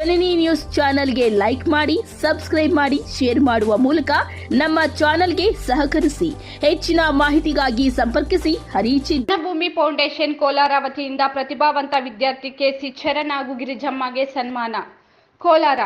ಜನನಿ news ಚಾನೆಲ್ಗೆ like ಮಾಡಿ, subscribe ಮಾಡಿ, ಶೇರ್ ಮಾಡುವ ಮೂಲಕ ನಮ್ಮ ಚಾನೆಲ್ಗೆ ಸಹಕರಿಸಿ. ಹೆಚ್ಚಿನ ಮಾಹಿತಿಗಾಗಿ ಸಂಪರ್ಕಿಸಿ. ಹರಿಚಿ ಭೂಮಿ ಫೌಂಡೇಶನ್ ಕೋಲಾರ ವತಿಯಿಂದ ಪ್ರತಿಭಾವಂತ ವಿದ್ಯಾರ್ಥಿ ಕೆಸಿ ಚರಣ್ ಹಾಗೂ ಗಿರಿಜಮ್ಮಗೆ ಸನ್ಮಾನ. ಕೋಲಾರ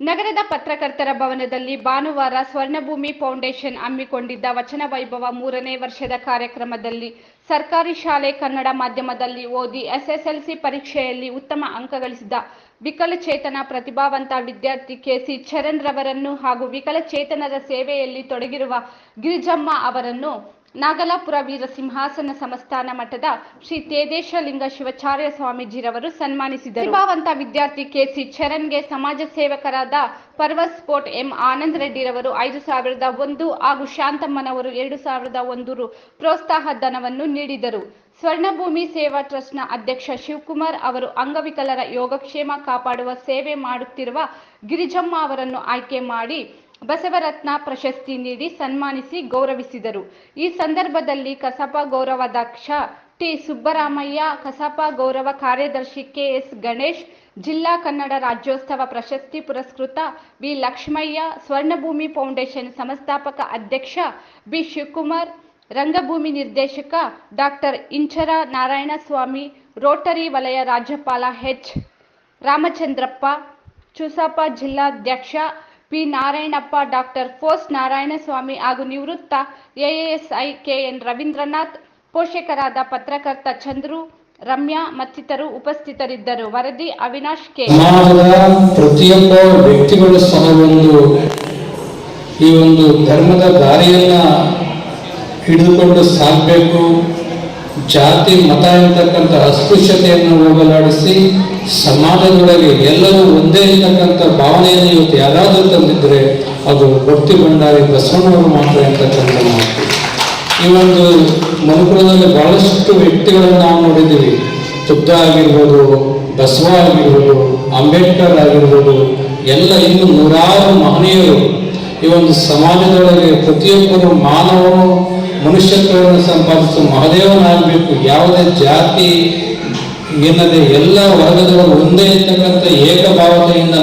ನಗರದ ಪತ್ರಕರ್ತರ ಭವನದಲ್ಲಿ ಭಾನುವಾರ ಸ್ವರ್ಣಭೂಮಿ ಫೌಂಡೇಶನ್ ಹಮ್ಮಿಕೊಂಡಿದ್ದ ವಚನ ವೈಭವ ಮೂರನೇ ವರ್ಷದ ಕಾರ್ಯಕ್ರಮದಲ್ಲಿ ಸರ್ಕಾರಿ ಶಾಲೆ ಕನ್ನಡ ಮಾಧ್ಯಮದಲ್ಲಿ ಓದಿ ಎಸ್ಎಸ್ಎಲ್ಸಿ ಪರೀಕ್ಷೆಯಲ್ಲಿ ಉತ್ತಮ ಅಂಕ ಗಳಿಸಿದ ವಿಕಲಚೇತನ ಪ್ರತಿಭಾವಂತ ವಿದ್ಯಾರ್ಥಿ ಕೆಸಿ ಚರಣ್ ರವರನ್ನು ಹಾಗೂ ವಿಕಲಚೇತನರ ಸೇವೆಯಲ್ಲಿ ತೊಡಗಿರುವ ಗಿರಿಜಮ್ಮ ಅವರನ್ನು ನಾಗಲಾಪುರ ವೀರ ಸಿಂಹಾಸನ ಸಂಸ್ಥಾನ ಮಠದ ಶ್ರೀ ತೇದೇಶಲಿಂಗ ಶಿವಾಚಾರ್ಯ ಸ್ವಾಮೀಜಿರವರು ಸನ್ಮಾನಿಸಿದರು. ಪ್ರತಿಭಾವಂತ ವಿದ್ಯಾರ್ಥಿ ಕೆಸಿ ಚರಣ್ಗೆ ಸಮಾಜ ಸೇವಕರಾದ ಪರ್ವಸ್ ಸ್ಪೋರ್ಟ್ ಎಂ ಆನಂದ್ ರೆಡ್ಡಿರವರು ಐದು ಸಾವಿರದ ಒಂದು ಹಾಗೂ ಶಾಂತಮ್ಮನವರು ಎರಡು ಸಾವಿರದ ಒಂದು ರು ಪ್ರೋತ್ಸಾಹ ಧನವನ್ನು ನೀಡಿದರು. ಸ್ವರ್ಣಭೂಮಿ ಸೇವಾ ಟ್ರಸ್ಟ್ನ ಅಧ್ಯಕ್ಷ ಶಿವಕುಮಾರ್ ಅವರು ಅಂಗವಿಕಲರ ಯೋಗಕ್ಷೇಮ ಕಾಪಾಡುವ ಸೇವೆ ಮಾಡುತ್ತಿರುವ ಗಿರಿಜಮ್ಮ ಅವರನ್ನು ಆಯ್ಕೆ ಮಾಡಿ ಬಸವರತ್ನ ಪ್ರಶಸ್ತಿ ನೀಡಿ ಸನ್ಮಾನಿಸಿ ಗೌರವಿಸಿದರು. ಈ ಸಂದರ್ಭದಲ್ಲಿ ಕಸಾಪ ಗೌರವಾಧ್ಯಕ್ಷ ಟಿ ಸುಬ್ಬರಾಮಯ್ಯ, ಕಸಾಪ ಗೌರವ ಕಾರ್ಯದರ್ಶಿ ಕೆಎಸ್ ಗಣೇಶ್, ಜಿಲ್ಲಾ ಕನ್ನಡ ರಾಜ್ಯೋತ್ಸವ ಪ್ರಶಸ್ತಿ ಪುರಸ್ಕೃತ ವಿ ಲಕ್ಷ್ಮಯ್ಯ, ಸ್ವರ್ಣಭೂಮಿ ಫೌಂಡೇಶನ್ ಸಂಸ್ಥಾಪಕ ಅಧ್ಯಕ್ಷ ಬಿ ಶಿವಕುಮಾರ್ ರಂಗಭೂಮಿ ನಿರ್ದೇಶಕ ಡಾಕ್ಟರ್ ಇಂಚರ ನಾರಾಯಣಸ್ವಾಮಿ, ರೋಟರಿ ವಲಯ ರಾಜ್ಯಪಾಲ ಹೆಚ್ ರಾಮಚಂದ್ರಪ್ಪ ಚುಸಾಪ ಜಿಲ್ಲಾಧ್ಯಕ್ಷ ಪಿ. ನಾರಾಯಣಪ್ಪ, ಡಾಕ್ಟರ್ ಫೋಸ್ ನಾರಾಯಣಸ್ವಾಮಿ ಹಾಗೂ ನಿವೃತ್ತ ಎಎಎಸ್ಐ ಕೆಎನ್ ರವೀಂದ್ರನಾಥ್, ಪೋಷಕರಾದ ಪತ್ರಕರ್ತ ಚಂದ್ರು, ರಮ್ಯಾ ಮತ್ತಿತರು ಉಪಸ್ಥಿತರಿದ್ದರು. ವರದಿ ಅವಿನಾಶ್ ಕೆ. ಪ್ರತಿಯೊಬ್ಬ ವ್ಯಕ್ತಿಗಳು ಸಹ ಒಂದು ಈ ಒಂದು ಧರ್ಮದ ದಾರಿಯನ್ನ ಹಿಡಿದುಕೊಂಡು ಸಾಕಬೇಕು. ಜಾತಿ, ಮತ ಇರತಕ್ಕಂಥ ಅಸ್ಪೃಶ್ಯತೆಯನ್ನು ಹೋಗಲಾಡಿಸಿ ಸಮಾಜದೊಳಗೆ ಎಲ್ಲರೂ ಒಂದೇ ಇರತಕ್ಕಂಥ ಭಾವನೆಯನ್ನು ಇವತ್ತು ಯಾರಾದರೂ ತಂದಿದ್ರೆ ಅದು ಭಕ್ತಿ ಭಂಡಾರಿ ಬಸವಣ್ಣವರು ಮಾತ್ರ ಇರ್ತಕ್ಕಂಥ ಮಾತು. ಈ ಒಂದು ಮನುಕುಲದಲ್ಲಿ ಬಹಳಷ್ಟು ವ್ಯಕ್ತಿಗಳನ್ನು ನಾವು ನೋಡಿದ್ದೀವಿ. ತುಪ್ತ ಆಗಿರ್ಬೋದು, ಬಸವ ಆಗಿರ್ಬೋದು, ಅಂಬೇಡ್ಕರ್ ಆಗಿರ್ಬೋದು, ಎಲ್ಲ ಇನ್ನು ನೂರಾರು ಮಹನೀಯರು ಈ ಒಂದು ಸಮಾಜದೊಳಗೆ ಪ್ರತಿಯೊಬ್ಬರು ಮಾನವನು ಮನುಷ್ಯತ್ವವನ್ನು ಸಂಪಾದಿಸುವ ಮಹಾದೇವನಾಗಬೇಕು. ಯಾವುದೇ ಜಾತಿ ಏನದೆ ಎಲ್ಲ ವರ್ಗದವರು ಒಂದೇ ಇರ್ತಕ್ಕಂಥ ಏಕಭಾವತೆಯಿಂದ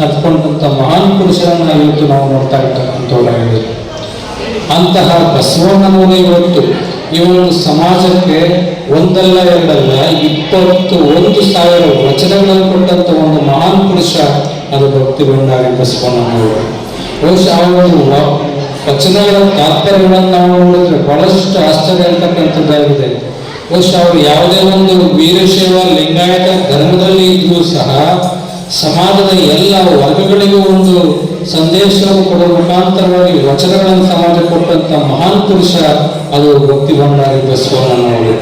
ನಡ್ಕೊಂಡಂಥ ಮಹಾನ್ ಪುರುಷರನ್ನ ಇವತ್ತು ನಾವು ನೋಡ್ತಾ ಇರ್ತಕ್ಕಂಥವರಾಗಿದ್ದೀವಿ ಅಂತಹ ಬಸವಣ್ಣನವರೇ ಇವತ್ತು ಇವನು ಸಮಾಜಕ್ಕೆ ಒಂದಲ್ಲ ಎರಡಲ್ಲ ಇಪ್ಪತ್ತು ಒಂದು ಸಾವಿರ ವಚನಗಳನ್ನು ಕೊಟ್ಟಂತ ಒಂದು ಮಹಾನ್ ಪುರುಷ ಅದು ಭಕ್ತಿ ಭಂಡಾರಿ ಬಸವಣ್ಣನವರು. ಬಹುಶಃ ಅವರು ವಚನಗಳ ತಾತ್ಪರ್ಯಗಳನ್ನು ನಾವು ನೋಡಿದ್ರೆ ಬಹಳಷ್ಟು ಆಶ್ಚರ್ಯ ಇರ್ತಕ್ಕಂಥದ್ದಾಗಿದೆ ಬಹುಶಃ ಅವರು ಯಾವುದೇ ಒಂದು ವೀರಶೈವ, ಲಿಂಗಾಯತ ಧರ್ಮದಲ್ಲಿ ಇದ್ರೂ ಸಹ ಸಮಾಜದ ಎಲ್ಲ ವರ್ಗಗಳಿಗೂ ಒಂದು ಸಂದೇಶವನ್ನು ಕೊಡುವ ಮುಖಾಂತರವಾಗಿ ವಚನಗಳನ್ನು ಸಮಾಜ ಕೊಟ್ಟಂತ ಮಹಾನ್ ಪುರುಷ ಅದು ಭಕ್ತಿ ಭಂಡಾರಿ ಬಸವಣ್ಣನವರು.